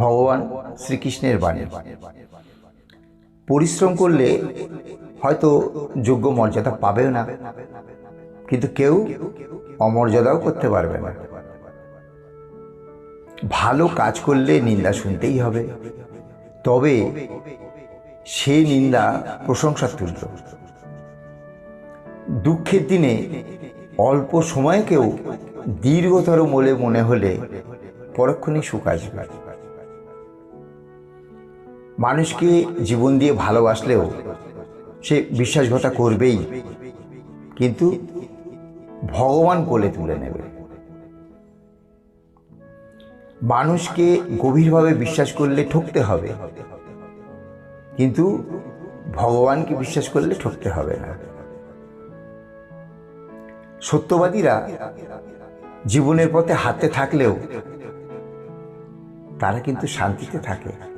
ভগবান শ্রীকৃষ্ণের বাণী। পরিশ্রম করলে হয়তো যোগ্য মর্যাদা পাবেও না, কিন্তু কেউ অমর্যাদাও করতে পারবে না। ভালো কাজ করলে নিন্দা শুনতেই হবে, তবে সে নিন্দা প্রশংসার তুল্য। দুঃখের দিনে অল্প সময়কেও দীর্ঘতর বলে মনে হলে পরক্ষণেই সুখ আসবে। মানুষকে জীবন দিয়ে ভালোবাসলেও সে বিশ্বাসঘাতা করবেই। কিন্তু ভগবান কোলে তুলে নেবে। মানুষকে গভীরভাবে বিশ্বাস করলে ঠকতে হবে। কিন্তু ভগবানকে বিশ্বাস করলে ঠকতে হবে না। সত্যবাদীরা জীবনের পথে হাতে থাকলেও তারা কিন্তু শান্তিতে থাকে।